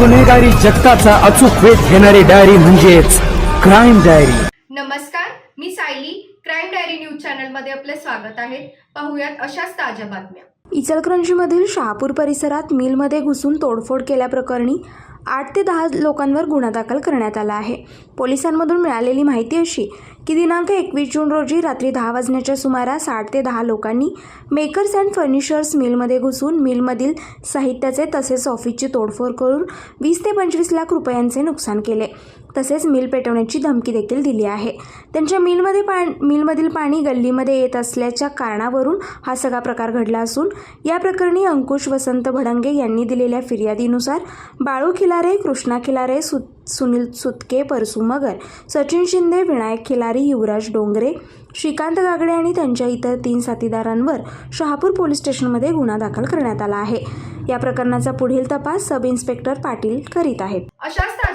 गुन्हेगारी जगताचा अचूक वेध घेणारी डायरी म्हणजेच क्राईम डायरी नमस्कार मी सायली. क्राईम डायरी न्यूज चॅनलमध्ये आपले स्वागत आहे. पाहुयात अशाच ताज्या बातम्या. इचलकरंजीमधील शहापूर परिसरात मिलमध्ये घुसून तोडफोड केल्याप्रकरणी आठ ते दहा लोकांवर गुन्हा दाखल करण्यात आला आहे. पोलिसांमधून मिळालेली माहिती अशी की दिनांक एकवीस जून रोजी रात्री दहा वाजण्याच्या सुमारास आठ ते दहा लोकांनी मेकर्स अँड फर्निचर्स मिलमध्ये घुसून मिलमधील साहित्याचे तसेच ऑफिसची तोडफोड करून वीस ते पंचवीस लाख रुपयांचे नुकसान केले. तसेच मिल पेटवण्याची धमकी देखील दिली आहे. त्यांच्या मिलमध्ये पा मिलमधील पाणी गल्लीमध्ये येत असल्याच्या कारणावरून हा सगळा प्रकार घडला असून या प्रकरणी अंकुश वसंत भडंगे यांनी दिलेल्या फिर्यादीनुसार बाळू खिलारे कृष्णा खिलारे सु सुनील सुतके परसू मगर सचिन शिंदे विनायक खिलारी युवराज डोंगरे श्रीकांत गागडे आणि त्यांच्या इतर तीन साथीदारांवर शहापूर पोलीस स्टेशनमध्ये गुन्हा दाखल करण्यात आला आहे. या प्रकरणाचा पुढील तपास सब इन्स्पेक्टर पाटील करीत आहेत. अशाच